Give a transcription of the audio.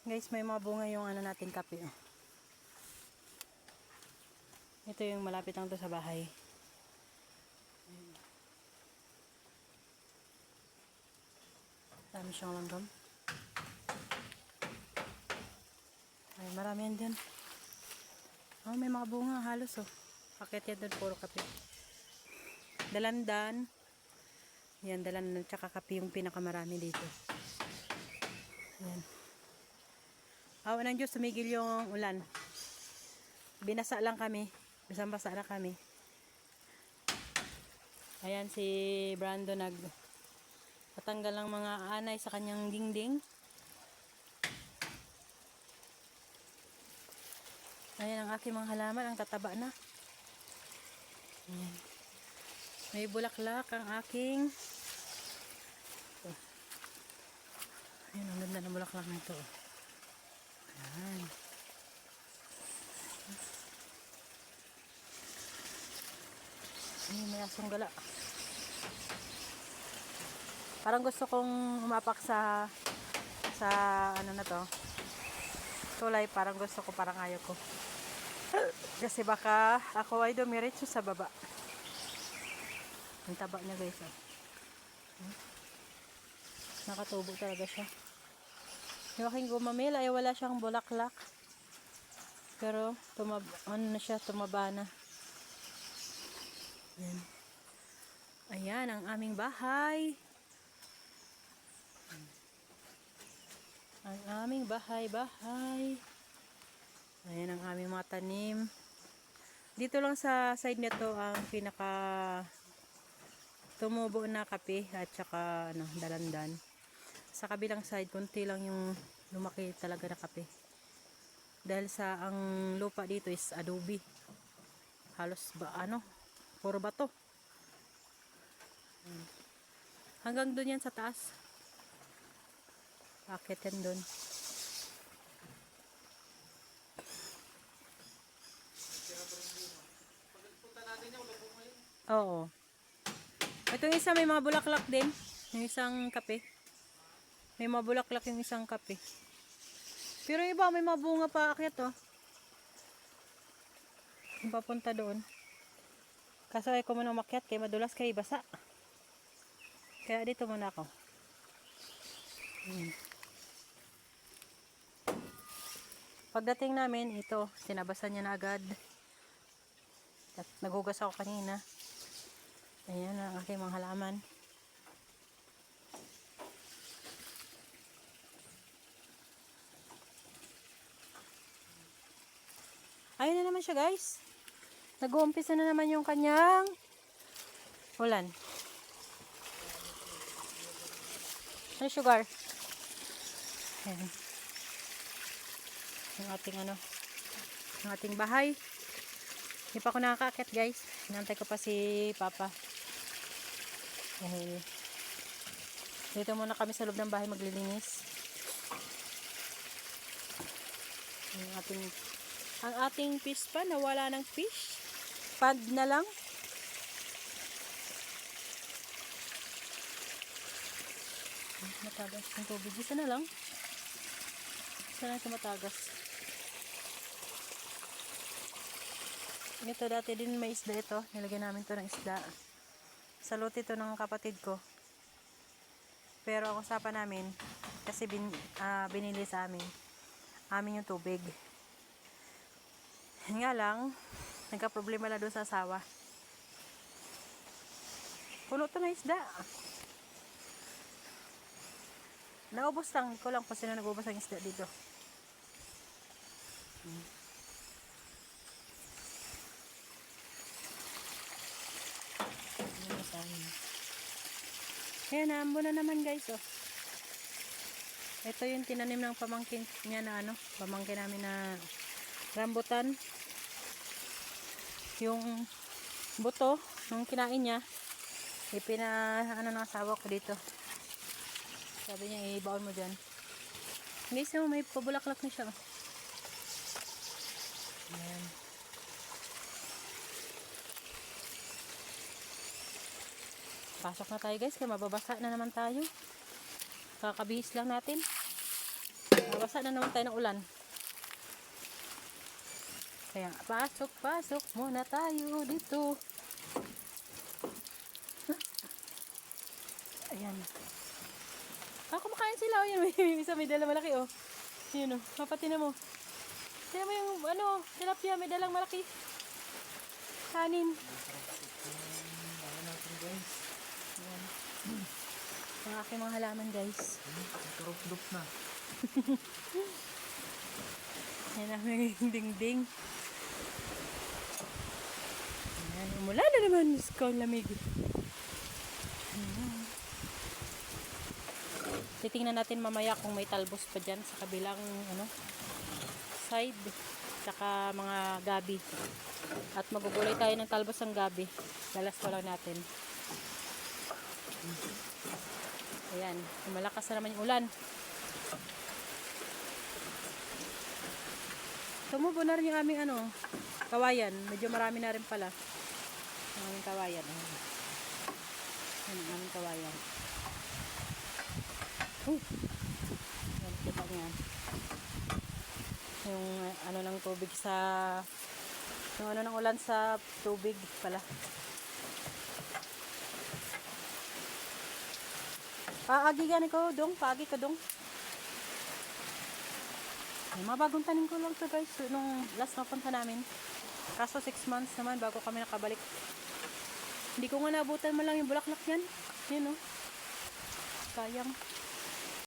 Guys, may mga bunga yung ano natin kape. Oh. Ito yung malapit lang to sa bahay. Dami siyang langgam. Ay, marami yan dyan. Oh, may mga bunga halos oh. Pakit yan doon, puro kape. Dalandan. Yan, dalandan. Tsaka kape yung pinakamarami dito. Yan. Awa ng Diyos, tumigil yung ulan. Binasa lang kami. Basang-basa na kami. Ayan si Brando nag patanggal ng mga anay sa kanyang dingding. Ayan ang aking mga halaman, ang tataba na. Ayan. May bulaklak ang aking. Ayan, ang ganda ng bulaklak na ito. Ayan. Ayan, may asong gala. Parang gusto kong umapak sa sa ano na to. Tulay, parang gusto ko, parang ayaw ko. Kasi baka ako ay dumiretso sa baba. Ang taba niya guys. Oh. Nakatubo talaga siya. Yung aking gumamil ay wala siyang bulaklak. Pero tumab ano na siya, tumaba na. Ayan. Ayan ang aming bahay. Ang aming bahay-bahay. Ayan ang aming mga tanim. Dito lang sa side nito ang pinaka tumubo na kape at saka ano, dalandan. Sa kabilang side, kunti lang yung lumaki talaga na kape. Dahil sa ang lupa dito is adobe. Halos ba ano, puro bato. Hanggang doon yan sa taas. Akit yan doon. Oo. Itong isa may mga bulaklak din. Yung isang kape. May mga bulaklak yung isang kape. Pero yung iba may mga bunga pa akyat oh. Papunta doon. Kaso ay ko muna umakyat kay madulas kay basa. Kaya dito muna ako. Hmm. Pagdating namin, ito, sinabasan niya na agad. At naghugas ako kanina. Ayan ang aking mga halaman. Ayun na naman siya guys. Nag-uumpisa na naman yung kanyang ulan. Ano sugar? Ayan. Yung ating ano, yung ating bahay. Hindi pa ako nakakakit guys. Hinantay ko pa si Papa. Dahil dito muna kami sa loob ng bahay maglilinis. Ang ating ang ating fish pa nawala ng fish. Pad na lang. Matagas ng tubig. Isa na lang. Isa na ito matagas. Ito dati din may isda ito. Nilagyan namin to ng isda. Salot ito ng kapatid ko. Pero ang usapan namin, kasi bin, ah, binili sa amin, amin yung tubig. Nga lang, nagka-problema na doon sa asawa. Puno to na isda. Naubos lang. Ko lang pa sino nag-ubos ang isda dito. Hmm. Ayan, naambo na naman guys, oh. Ito yung tinanim ng pamangkin niya na ano, pamangkin namin na rambutan. Yung buto, nung kinain niya, ipina, ano ng asawa ko dito. Sabi niya, ibaon mo dyan. Guys, oh, may pabulaklak na siya. Ayan. Pasok na tayo guys, kaya mababasa na naman tayo. Kakabihis lang natin. Basa na naman tayo ng ulan. Kaya, pasok, pasok muna tayo dito. Ayan. Ah, kumakain sila. Oh, yan, may, isa may dala malaki, oh. Yun, oh. Papatin mo. Tignan mo yung, ano, tilapia, may dalang malaki. Kanin. Natin guys? Ayan. Ang aking mga halaman, guys. Karupdup na. Ayan yung dingding. Ayan, umula na naman. Diyos ko, ang lamig. Ayan. Titingnan natin mamaya kung may talbos pa dyan sa kabilang ano, side. Tsaka mga gabi. At magugulay tayo ng talbos ng gabi. Lalas pa lang natin. Ayan, malakas na naman yung ulan. Tumubo na rin yung aming ano, kawayan. Medyo marami na rin pala. Ang aming kawayan. Ayan. Ayan ang aming kawayan. Oh. Ayan, kita niyan. Yung uh, ano ng tubig sa yung ano ng ulan sa tubig pala. Paagi gani ko dong, paagi ka dong. Ay, mga bagong tanim ko lang to guys. Nung last na punta namin. Kaso 6 months naman bago kami nakabalik. Hindi ko nga nabutan mo lang yung bulaklak yan. Yun oh. Sayang.